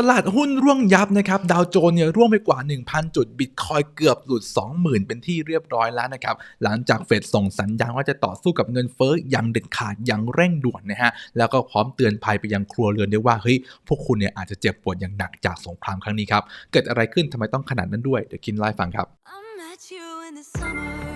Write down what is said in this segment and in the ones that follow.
ตลาดหุ้นร่วงยับนะครับ ดาวโจนส์เนี่ยร่วงไปกว่า 1,000 จุด บิตคอยเกือบหลุด 20,000 เป็นที่เรียบร้อยแล้วนะครับ หลังจากเฟดส่งสัญญาณว่าจะต่อสู้กับเงินเฟ้ออย่างเด็ดขาดอย่างเร่งด่วนนะฮะ แล้วก็พร้อมเตือนภัยไปยังครัวเรือนด้วยว่า เฮ้ย พวกคุณเนี่ยอาจจะเจ็บปวดอย่างหนักจากสงครามครั้งนี้ครับ เกิดอะไรขึ้นทำไมต้องขนาดนั้นด้วย เดี๋ยวคินไล่ฟังครับ I met you in the summer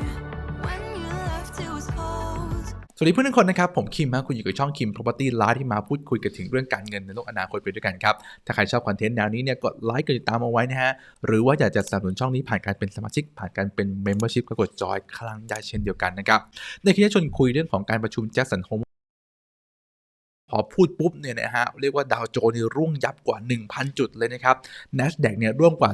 วัสดีเพื่อนทุกคนนะครับ ผมคิมฮะคุณอยู่กับช่องคิม property live ที่มาพูดคุยกันถึงเรื่องการเงินในโลกอนาคตไปด้วยกันครับ ถ้าใครชอบคอนเทนต์แนวนี้เนี่ยกดไลค์กดติดตามเอาไว้นะฮะ หรือว่าอยากจะสนับสนุนช่องนี้ผ่านการเป็นสมาชิก ผ่านการเป็น membership ก็กดจอยครั้งได้เช่นเดียวกันนะครับ ในคลิปนี้ชวนคุยเรื่องของการประชุมแจ็คสันโฮม พอพูดปุ๊บเนี่ยนะฮะเรียกว่าดาวโจนส์ร่วงยับกว่า 1,000 จุดเลยนะครับ NASDAQ เนี่ยร่วงกว่า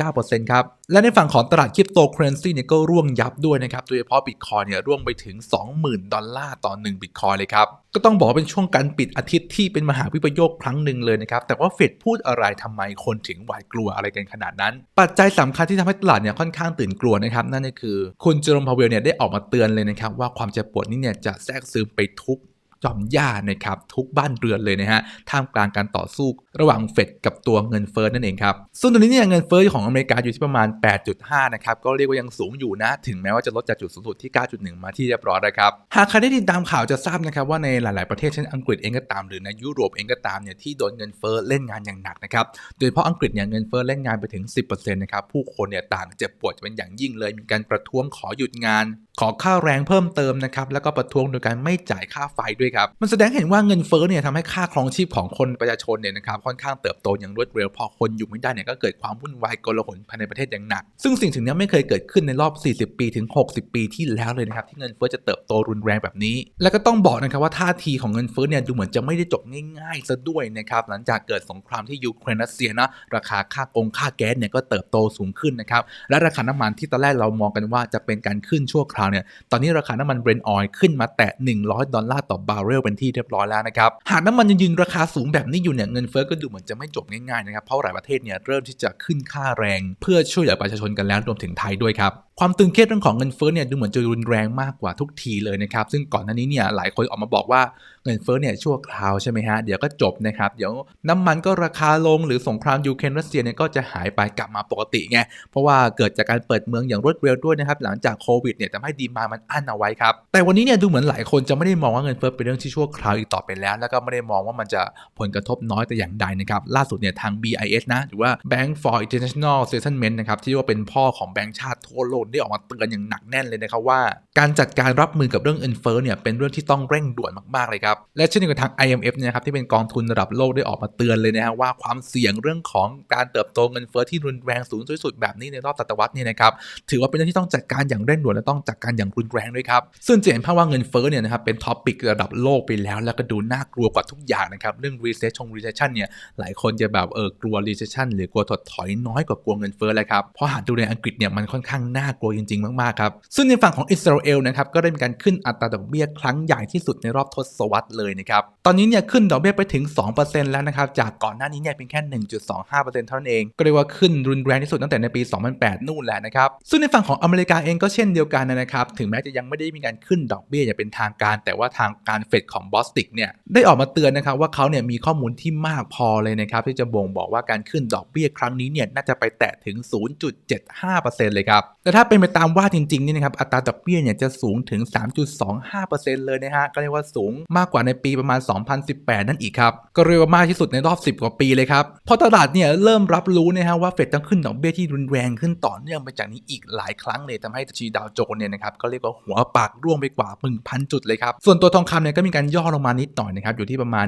3.9%ครับ และในฝั่งของตลาดคริปโตเคอเรนซีเนี่ยก็ร่วงยับด้วยนะครับ โดยเฉพาะบิตคอยเนี่ยร่วงไปถึง 20,000 ดอลลาร์ต่อ1บิตคอยเลยครับ ก็ต้องบอกเป็นช่วงการปิดอาทิตย์ที่เป็นมหาวิปโยคครั้งหนึ่งเลยนะครับ แต่ว่าเฟดพูดอะไรทำไมคนถึงหวาดกลัวอะไรกันขนาดนั้น ปัจจัยสำคัญที่ทำให้ตลาดเนี่ยค่อนข้างตื่นกลัวนะครับ นั่นก็คือคุณเจอร์มพาวเวลเนี่ยได้ออกมาเตือนเลยนะครับว่าความเจ็บปวดนี้เนี่ยจะแทรกซึมไปทุก จอมหญ้านะครับทุกบ้านเรือนเลยนะฮะท่ามกลางการต่อสู้ระหว่างเฟดกับตัวเงินเฟ้อนั่นเองครับซึ่งตอนนี้เนี่ยเงินเฟ้อของอเมริกาอยู่ที่ประมาณ 8.5 นะครับก็เรียกว่ายังสูงอยู่นะ ถึงแม้ว่าจะลดจากจุดสูงสุดที่ 9.1 มาที่เรียบร้อยแล้วครับหากใครได้ติดตามข่าวจะทราบนะครับว่าในหลาย ๆประเทศเช่นอังกฤษเองก็ตามหรือในยุโรปเองก็ตามเนี่ยที่โดนเงินเฟ้อเล่นงานอย่างหนักนะครับโดยเฉพาะอังกฤษเนี่ยเงินเฟ้อเล่นงานไปถึง 10%นะครับผู้คนเนี่ยต่างเจ็บปวดเป็นอย่างยิ่งเลยมีการประท้วงขอหยุดงาน ขอค่าแรงเพิ่มเติมนะครับแล้วก็ประท้วงโดยการไม่จ่ายค่าไฟด้วยครับมันแสดงเห็นว่าเงินเฟ้อเนี่ยทำให้ค่าครองชีพของคนประชาชนเนี่ยนะครับค่อนข้างเติบโตอย่างรวดเร็วพอคนอยู่ไม่ได้เนี่ยก็เกิดความวุ่นวายโกลาหลภายในประเทศอย่างหนัก ซึ่งสิ่งถึงนี้ไม่เคยเกิดขึ้นในรอบ 40 ปีถึง 60 ปีที่แล้วเลยนะครับที่เงินเฟ้อจะเติบโตรุนแรงแบบนี้ แล้วก็ต้องบอกนะครับว่าท่าทีของเงินเฟ้อเนี่ยดูเหมือนจะไม่ได้จบง่ายๆซะด้วยนะครับหลังจากเกิดสงครามที่ยูเครนรัสเซียนะราคาค่ากงค่าแก๊สเนี่ยก็เติบโตสูงขึ้นนะครับและราคาน้ำมันที่ตอนแรกเรามองกันว่าจะเป็นการขึ้นชั่วคราวเนี่ยตอนนี้ราคาน้ำมันเบรนท์ออยล์ขึ้นมาแตะ 100 ดอลลาร์ต่อบาร์เรลเป็นที่เรียบร้อยแล้วนะครับ หากน้ำมันยังยืนราคาสูงแบบนี้อยู่เนี่ยเงินเฟ้อก็ดูเหมือนจะไม่จบง่ายๆนะครับเพราะหลายประเทศเนี่ยเริ่มที่จะขึ้นค่าแรง เพื่อช่วยเหลือประชาชนกันแล้วรวมถึงไทยด้วยครับ ความตึงเครียดเรื่องของเงินเฟ้อเนี่ยดูเหมือนจะรุนแรงมากกว่าทุกทีเลยนะครับ ซึ่งก่อนหน้านี้เนี่ยหลายคนออกมาบอกว่าเงินเฟ้อเนี่ยชั่วคราวใช่ไหมฮะเดี๋ยวก็จบนะครับเดี๋ยวน้ำมันก็ราคาลงหรือสงครามยูเครนรัสเซียเนี่ยก็จะหายไปกลับมาปกติไงเพราะว่าเกิดจากการเปิดเมืองอย่างรวดเร็วด้วยนะครับหลังจากโควิดเนี่ยทำให้ดีมามันอั้นเอาไว้ครับแต่วันนี้เนี่ยดูเหมือนหลายคนจะไม่ได้มองว่าเงินเฟ้อเป็นเรื่องที่ชั่วคราวอีกต่อไปแล้ว แล้วก็ไม่ได้มองว่ามันจะผลกระทบน้อยแต่อย่างใดนะครับล่าสุดเนี่ยทาง BIS นะหรือว่า Bank for International Settlement นะครับที่ว่าเป็นพ่อของแบงก์ชาติทั่วโลกได้ออกมาเตือนอย่างหนักแน่นเลยนะครับว่า การจัดการรับมือกับเรื่องเงินเฟ้อเนี่ยเป็นเรื่องที่ต้องเร่งด่วนมากๆเลยครับและเช่นเดียวกับทาง IMF เนี่ยนะครับที่เป็นกองทุนระดับโลกได้ออกมาเตือนเลยนะฮะว่าความเสี่ยงเรื่องของการเติบโตเงินเฟ้อที่รุนแรงสูงสุดแบบนี้ในรอบศตวรรษนี่นะครับถือว่าเป็นเรื่องที่ต้องจัดการอย่างเร่งด่วนและต้องจัดการอย่างรุนแรงด้วยครับซึ่งจะเห็นภาพว่าเงินเฟ้อเนี่ยนะครับเป็นท็อปิกระดับโลกไปแล้ว แล้วก็ดูน่ากลัวกว่าทุกอย่างนะครับเรื่อง recession recession เนี่ยหลายคนจะแบบเออกลัว recession หรือกลัวถดถอยน้อยกว่ากลัวเงินเฟ้อเลยครับเพราะหากดูในอังกฤษเนี่ยมันค่อนข้างน่ากลัวจริง ๆ มากๆครับซึ่งในฝั่งของอิสราเอลนะครับก็ได้มีการขึ้นอัตราดอกเบี้ยครั้งใหญ่ที่สุดในรอบทศวรรษเลยนะครับตอนนี้เนี่ยขึ้นดอกเบี้ยไปถึง 2%แล้วนะครับจากก่อนหน้านี้เนี่ยเพียงแค่ 1.25%เท่านั้นเอง ก็เรียกว่าขึ้นรุนแรงที่สุดตั้งแต่ในปี 2008 นู่นแหละนะครับซึ่งในฝั่งของอเมริกาเองก็เช่นเดียวกันนะครับถึงแม้จะยังไม่ได้มีการขึ้นดอกเบี้ยอย่างเป็นทางการ แต่ว่าทางการเฟดของบอสติกเนี่ยได้ออกมาเตือนนะครับว่าเขาเนี่ยมีข้อมูลที่มากพอเลยนะครับที่จะบ่งบอกว่าการขึ้นดอกเบี้ยครั้งนี้เนี่ยน่าจะไปแตะถึง 0.75%เลยครับแต่ถ้าาเป็นไปตามว่าจริงๆนี่นะครับอัตราดอกเบี้ยเนี่ยจะสูงถึง 3.25%เลยนะฮะก็เรียกว่าสูงมากกว่าในปีประมาณ 2018 นั่นอีกครับก็เรียกว่ามากที่สุดในรอบ 10 กว่าปีเลยครับเพราะตลาดเนี่ยเริ่มรับรู้นะฮะว่าเฟดต้องขึ้นดอกเบี้ยที่รุนแรงขึ้นต่อเนื่องไปจากนี้อีกหลายครั้งเลยทำให้ดัชนีดาวโจนส์เนี่ยนะครับก็เรียกว่าหัวปากร่วงไปกว่า 1,000 จุดเลยครับส่วนตัวทองคำเนี่ยก็มีการย่อลงมานิดหน่อยนะครับอยู่ที่ประมาณ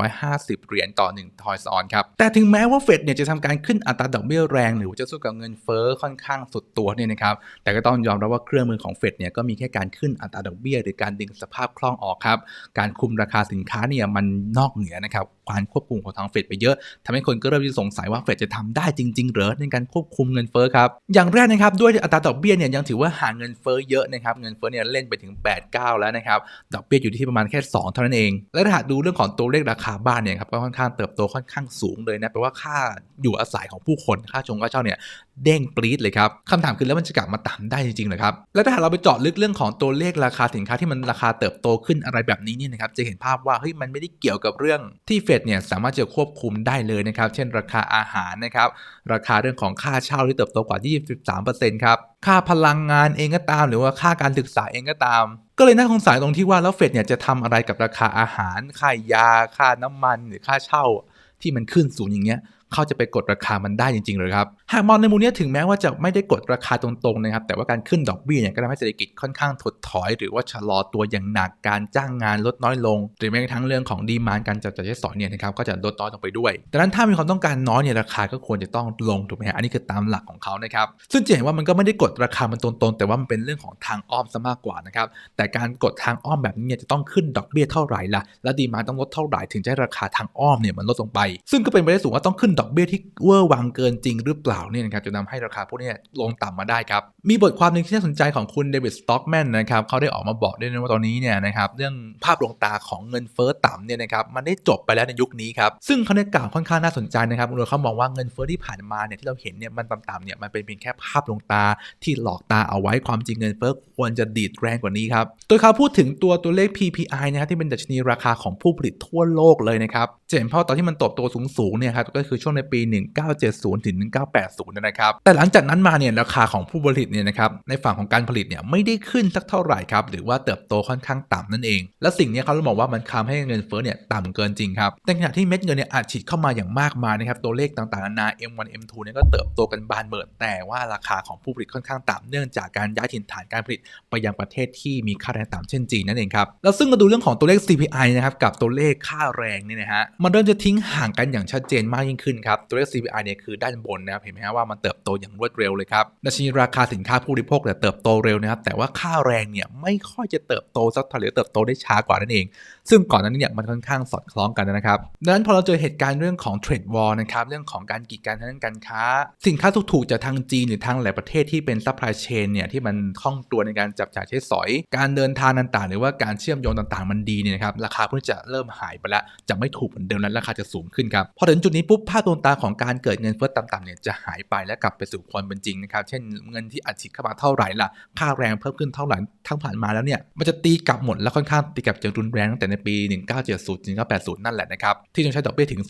1,750 เหรียญต่อ1ทอยส์อนครับแต่ถึงแม้ว่าเฟดเนี่ยจะทำการขึ้นอัตราดอกเบี้ยแรง หรือจะสู้กับเงินเฟ้อค่อนข้างสุดตัวเนี่ยนะครับ แต่ก็ต้องยอมรับว่าเครื่องมือของเฟดเนี่ยก็มีแค่การขึ้นอัตราดอกเบี้ย หรือการดึงสภาพคล่องออกครับ การคุมราคาสินค้าเนี่ยมันนอกเหนือนะครับ การควบคุมของทางเฟดไปเยอะทำให้คนก็เริ่มที่สงสัยว่าเฟดจะทำได้จริง ๆ หรือในการควบคุมเงินเฟ้อครับ อย่างแรกนะครับด้วยอัตราดอกเบี้ยเนี่ยยังถือว่าหาเงินเฟ้อเยอะนะครับเงินเฟ้อเนี่ยเล่นไปถึง 8 9 แล้วนะครับดอกเบี้ยอยู่ที่ประมาณแค่ 2 เท่านั้นเอง และถ้าหากดูเรื่องของตัวเลขราคาบ้านเนี่ยครับก็ค่อนข้างเติบโตค่อนข้างสูงเลยนะแปลว่าค่าอยู่อาศัยของผู้คนค่าชงค่าเช่าเนี่ยเด้งปรี๊ดเลยครับคำถามคือแล้วมันจะกลับมาต่ำได้จริงๆหรอครับแล้วถ้าหากเราไปเจาะลึกเรื่องของตัวเลขราคาสินค้าที่มันราคาเติบโตขึ้นอะไรแบบนี้เนี่ยนะครับจะเห็นภาพว่าเฮ้ยมันไม่ได้เกี่ยวกับเรื่องที่เฟดดเนี่ยสามารถจะควบคุมได้เลยนะครับเช่นราคาอาหารนะครับราคาเรื่องของค่าเช่าที่เติบโตกว่า 23%ครับค่าพลังงานเองก็ตาม หรือว่าค่าการศึกษาเองก็ตาม ก็เลยน่าสงสัยตรงที่ว่าแล้วเฟดเนี่ยจะทำอะไรกับราคาอาหาร ค่ายา ค่าน้ำมันหรือค่าเช่าที่มันขึ้นสูงอย่างเงี้ย เขาจะไปกดราคามันได้จริงๆเลยครับหากมองในมุมนี้ถึงแม้ว่าจะไม่ได้กดราคาตรงๆนะครับแต่ว่าการขึ้นดอกเบี้ยเนี่ยก็ทำให้เศรษฐกิจค่อนข้างถดถอย หรือว่าชะลอตัวอย่างหนักการจ้างงานลดน้อยลง หรือแม้กระทั่งเรื่องของดีมานการจับจ่ายใช้สอยเนี่ยนะครับก็จะลดน้อยลงไปด้วยดังนั้นถ้ามีความต้องการน้อยเนี่ยราคาก็ควรจะต้องลงถูกไหมฮะอันนี้คือตามหลักของเขานะครับซึ่งจะเห็นว่ามันก็ไม่ได้กดราคามันตรงๆแต่ว่ามันเป็นเรื่องของทางอ้อมซะมากกว่านะครับแต่การกดทางอ้อมแบบนี้เนี่ยจะต้องขึ้นดอกเบี้ยเท่าไหร่ล่ะและดีมานต้องลดเท่าไหร่ถึงจะราคาทางอ้อมเนี่ยมันลดลงไป ซึ่งก็เป็นไปได้สูงว่าต้องขึ้นดอกเบี้ยที่เวอร์วังเกินจริงหรือเปล่าเนี่ยนะครับจะนำให้ราคาพวกนี้ลงต่ำมาได้ครับ มีบทความหนึ่งที่น่าสนใจของคุณเดวิดสต็อกแมนนะครับเขาได้ออกมาบอกด้วยนะว่าตอนนี้เนี่ยนะครับเรื่องภาพลวงตาของเงินเฟ้อต่ำเนี่ยนะครับมันได้จบไปแล้วในยุคนี้ครับซึ่งเขาได้กล่าวค่อนข้างน่าสนใจนะครับโดยเขามองว่าเงินเฟ้อที่ผ่านมาเนี่ยที่เราเห็นเนี่ยมันต่ำๆเนี่ยมันเป็นเพียงแค่ภาพลวงตาที่หลอกตาเอาไว้ความจริงเงินเฟ้อควรจะดีดแรงกว่านี้ครับโดยเขาพูดถึงตัวตัวเลข PPI นะครับที่เป็นดัชนีราคาของผู้ผลิตทั่วโลกเลยนะครับจะเห็นพราะตอนที่มันโตโตสูงๆเนี่ยครับก็คือช่วงในปี 1970 ถึง 1980 นะครับ แต่หลังจากนั้นมาเนี่ยราคาของผู้ผลิตเนี่ยนะครับในฝั่งของการผลิตเนี่ยไม่ได้ขึ้นสักเท่าไหร่ครับหรือว่าเติบโตค่อนข้างต่ำนั่นเอง และสิ่งนี้เขาเลยบอกว่ามันทำให้เงินเฟ้อเนี่ยต่ำเกินจริงครับแต่ขณะที่เม็ดเงินเนี่ยอัดฉีดเข้ามาอย่างมากมายนะครับตัวเลขต่างๆนานา M1 M2 เนี่ยก็เติบโตกันบานเบิดแต่ว่าราคาของผู้ผลิตค่อนข้างต่ำเนื่องจากการย้ายถิ่นฐานการผลิตไปยังประเทศที่มีค่าแรงต่ำเช่นจีนนั่นเองครับแล้วซึ่งมาดูเรื่องของตัวเลข CPI นะครับกับตัวเลขค่าแรงเนี่ยนะฮะมันเริ่มจะทิ้งห่างกันอย่างชัดเจนมากยิ่งขึ้นครับตัวเลข CPI เนี่ยคือด้านบนนะครับเห็นไหมฮะว่ามันเติบโตอย่างรวดเร็วเลยครับดัชนีราคาสินค้าผู้บริโภคเนี่ยเติบโตเร็วนะครับแต่ว่าค่าแรงเนี่ยไม่ค่อยจะเติบโตสักเท่าไหร่เติบโตได้ช้ากว่านั่นเอง ซึ่งก่อนหน้านี้เนี่ยมันค่อนข้างสอดคล้องกันนะครับดังนั้นพอเราเจอเหตุการณ์เรื่องของเทรดวอลนะครับเรื่องของการกีดกันทางการค้า สินค้าถูกๆจากทางจีนหรือทางหลายประเทศที่เป็นซัพพลายเชนเนี่ยที่มันคล่องตัวในการจับจ่ายใช้สอย การเดินทางต่างๆ หรือว่าการเชื่อมโยงต่างๆ มันดีเนี่ยนะครับราคาพวกนี้จะเริ่มหายไปแล้วจะไม่ถูกเหมือนดิมแล้วราคาจะสูงขึ้นครับพอถึงจุดนี้ปุ๊บภาพดวงตาของการเกิดเงินเฟ้อต่ำๆเนี่ยจะหายไปและกลับไปสู่ความเป็นจริงนะครับเช่นเงินที่อัดฉีดเข้ามาเท่าไหร่ล่ะค่าแรงเพิ่มขึ้นเท่าไหร่ทั้งผ่านมาแล้วเนี่ยมันจะตีกลับหมดและค่อนข้างตีกลับอย่างรุนแรงตั้งแต่ในปี 1970ถึง1980 นั่นแหละนะครับที่ต้องใช้ดอกเบี้ยถึง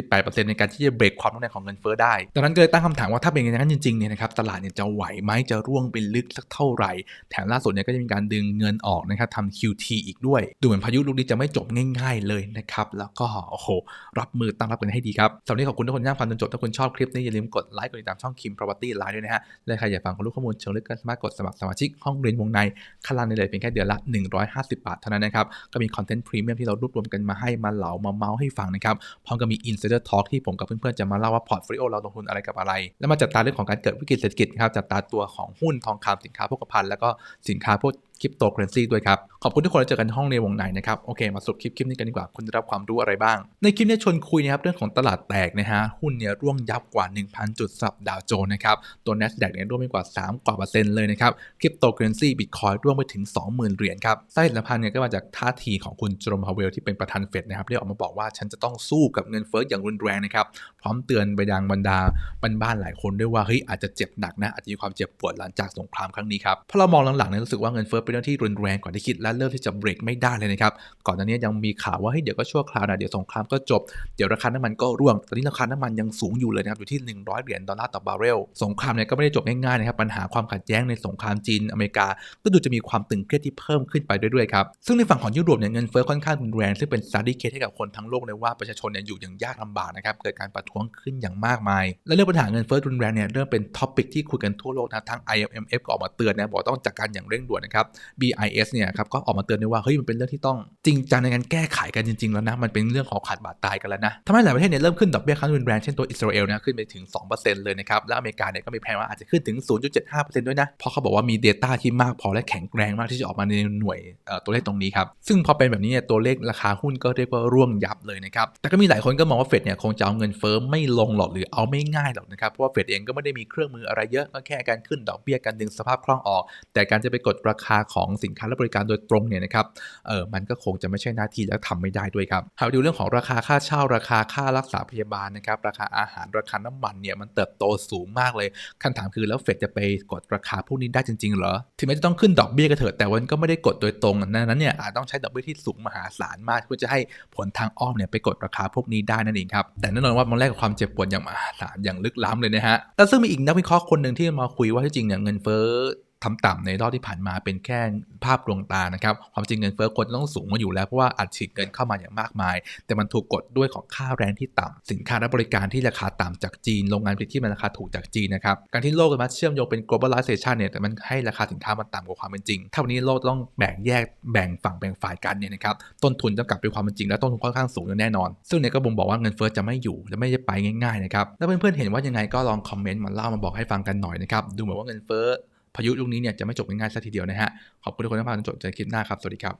17-18%ในการที่จะเบรกความรุนแรงของเงินเฟ้อได้ดังนั้นก็เลยตั้งคำถามว่าถ้าเป็นอย่างนั้นจริงๆเนี่ยนะครับตลาดเนี่ยจะไหวไหมจะร่วงไปลึกสักเท่าไหร่ แถมล่าสุดเนี่ยก็จะมีการดึงเงินออกนะครับทำ QT อีกด้วย ดูเหมือนพายุลูกนี้จะไม่จบง่าย ๆเลยนะครับแล้วก็โอ้โหรับมือตั้งรับกันให้ดีครับสำหรับนี้ขอบคุณทุกคนที่ฟังจนจบ ถ้าคุณชอบคลิปนี้อย่าลืมกดไลค์ กดติดตามช่อง Kim Property Line ด้วยนะฮะ และใครอยากฟังความรู้ข้อมูลเชิงลึกก็สามารถกดสมัครสมาชิกห้องเรียนวงในขั้นล่างได้เลยเพียงแค่เดือนละ 150 บาทเท่านั้นนะครับ ก็มีคอนเทนต์พรีเมียมที่เรารวบรวมกันมาให้มาเหลามาเมาส์ให้ฟังนะครับ พร้อมกับมี Insider Talk ที่ผมกับเพื่อนๆจะมาเล่าว่าพอร์ตโฟลิโอเราลงทุนอะไรกับอะไร แล้วมาจัดตาเรื่องของการเกิดวิกฤตเศรษฐกิจครับจัดตาตัวของหุ้นทองคำสินค้าโภคภัณฑ์แล้วก็สินค้าพวก คริปโตเคอเรนซีด้วยครับ ขอบคุณทุกคนที่เจอกันห้องในวงในนะครับ โอเค มาสรุปคลิปคลิปนี้กันดีกว่า คุณได้รับความรู้อะไรบ้าง ในคลิปนี้ชวนคุยนะครับ เรื่องของตลาดแตกนะฮะ หุ้นเนี่ยร่วงยับกว่า 1,000 จุดสับดาวโจนส์นะครับ ตัว NASDAQ เนี่ยร่วงไปกว่า 3 กว่าเปอร์เซ็นต์เลยนะครับ คริปโตเคอเรนซีบิตคอยร่วงไปถึง 20,000 เหรียญครับสาเหตุสำคัญเนี่ยก็มาจากท่าทีของคุณจอร์มพาวเวลที่เป็นประธานเฟดนะครับที่ออกมาบอกว่าฉันจะต้องสู้กับเงินเฟ้ออย่างรุนแรงนะครับพร้อมเตือนไปยังบรรดาบ้านๆหลายคนด้วยว่าเฮ้ยอาจจะเจ็บหนักนะอาจจะมีความเจ็บปวดหลังจากสงครามครั้งนี้ครับพอเรามองหลังๆเนี่ยรู้สึกว่าเงินเฟ้อเป็นเรื่องที่รุนแรงกว่าที่คิดและเริ่มที่จะเบรกไม่ได้เลยนะครับ ก่อนหน้านี้ยังมีข่าวว่าเฮ้ยเดี๋ยวก็ชั่วคราวนะเดี๋ยวสงครามก็จบเดี๋ยวราคาน้ำมันก็ร่วงตอนนี้ราคาน้ำมันยังสูงอยู่เลยนะครับอยู่ที่ 100 เหรียญดอลลาร์ต่อบาร์เรลสงครามเนี่ยก็ไม่ได้จบง่ายๆนะครับปัญหาความขัดแย้งในสงครามจีนอเมริกา ก็ดูจะมีความตึงเครียดที่เพิ่มขึ้นไปเรื่อยๆครับซึ่งในฝั่งของยุโรปเนี่ยเงินเฟ้อค่อนข้างรุนแรงซึ่งเป็น study case ให้กับคนทั้งโลกเลยว่าประชาชนเนี่ยอยู่อย่างยากลำบากนะครับเกิดการประท้วงขึ้นอย่างมากมาย และเรื่องปัญหาเงินเฟ้อรุนแรงเนี่ยเริ่มเป็นท็อปิกที่คุยกันทั่วโลกนะทั้ง IMF ก็ออกมาเตือนนะบอกต้องจัดการอย่างเร่งด่วนนะครับ BIS เนี่ยครับก็ออกมาเตือนด้วยว่าเฮ้ยมันเป็นเรื่องที่ต้องจริงจังในการแก้ไขกันจริง ๆ แล้วนะมันเป็นเรื่องของขาดบาดตายกันแล้วนะทำให้หลายประเทศเนี่ยเริ่มขึ้นดอกเบี้ยครั้งรุนแรงเช่นตัวอิสราเอลนะขึ้นไปถึง 2%เลยนะครับและอเมริกาเนี่ยก็มีแผนว่าอาจจะขึ้นถึง 0.75%ด้วยนะเพราะเขาบอกว่ามี Data ที่มากพอและแข็งแรงมากที่จะออกมาในหน่วยตัวเลขตรงนี้ครับซึ่งพอเป็นแบบนี้เนี่ยตัวเลขราคาหุ้นก็เรียกว่าร่วงยับเลยนะครับแต่ก็มีหลายคนก็มองว่าเฟดเนี่ยคงจะเอาเงินเฟ้อไม่ลงหรอกหรือเอาไม่ง่ายหรอกนะครับเพราะว่าเฟดเองก็ไม่ได้มีเครื่องมืออะไรเยอะก็แค่การขึ้นดอกเบี้ยการดึงสภาพคล่องออก แต่การจะไปกดราคาของสินค้าและบริการโดยตรงเนี่ยนะครับเออมันก็คงจะไม่ใช่หน้าที่และทำไม่ได้ด้วยครับหากดูเรื่องของราคาค่าเช่าราคาค่ารักษาพยาบาลนะครับราคาอาหารราคาน้ำมันเนี่ยมันเติบโตสูงมากเลยคำถามคือแล้วเฟดจะไปกดราคาพวกนี้ได้จริงๆเหรอถึงแม้จะต้องขึ้นดอกเบี้ยก็เถอะแต่วันก็ไม่ได้กดโดยตรงดังนั้นเนี่ยอาจต้องใช้ดอกเบี้ยที่สูงมหาศาลมากเพื่อจะให้ผลทางอ้อมเนี่ยไปกดราคาพวกนี้ได้นั่นเองครับแต่แน่นอนว่ามันแลกกับความเจ็บปวดอย่างมหาศาลอย่างลึกล้ำเลยนะฮะแล้วซึ่งมีอีกนักวิเคราะห์คนหนึ่งที่มาคุยว่าที่จริงเนี่ยเงินเฟ้อ ทำต่ำในรอบที่ผ่านมาเป็นแค่ภาพลวงตานะครับ ความจริงเงินเฟ้อควรจะต้องสูงมาอยู่แล้ว เพราะว่าอัดฉีดเงินเข้ามาอย่างมากมาย แต่มันถูกกดด้วยของค่าแรงที่ต่ำสินค้าและบริการที่ราคาต่ำจากจีน โรงงานผลิตที่มันราคาถูกจากจีนนะครับ การที่โลกมันเชื่อมโยงเป็น globalization เนี่ยแต่มันให้ราคาสินค้ามันต่ำกว่าความเป็นจริง ถ้าวันนี้โลกต้องแบ่งแยกแบ่งฝั่งแบ่งฝ่ายกันเนี่ยนะครับ ต้นทุนจะกลับไปความเป็นจริงและต้นทุนค่อนข้างสูงอย่างแน่นอน ซึ่งเนี่ยก็บ่งบอกว่าเงินเฟ้อจะไม่อยู่และไม่ได้ไปง่ายๆนะครับ แล้วเพื่อนๆเห็นว่ายังไงก็ลองคอมเมนต์มาเล่ามาบอกให้ฟังกันหน่อยนะครับ ดูเหมือนว่าเงินเฟ้อ พายุลูกนี้เนี่ยจะไม่จบง่ายๆซะทีเดียวนะฮะขอบคุณทุกคนที่มาจนจบเจอคลิปหน้าครับสวัสดีครับ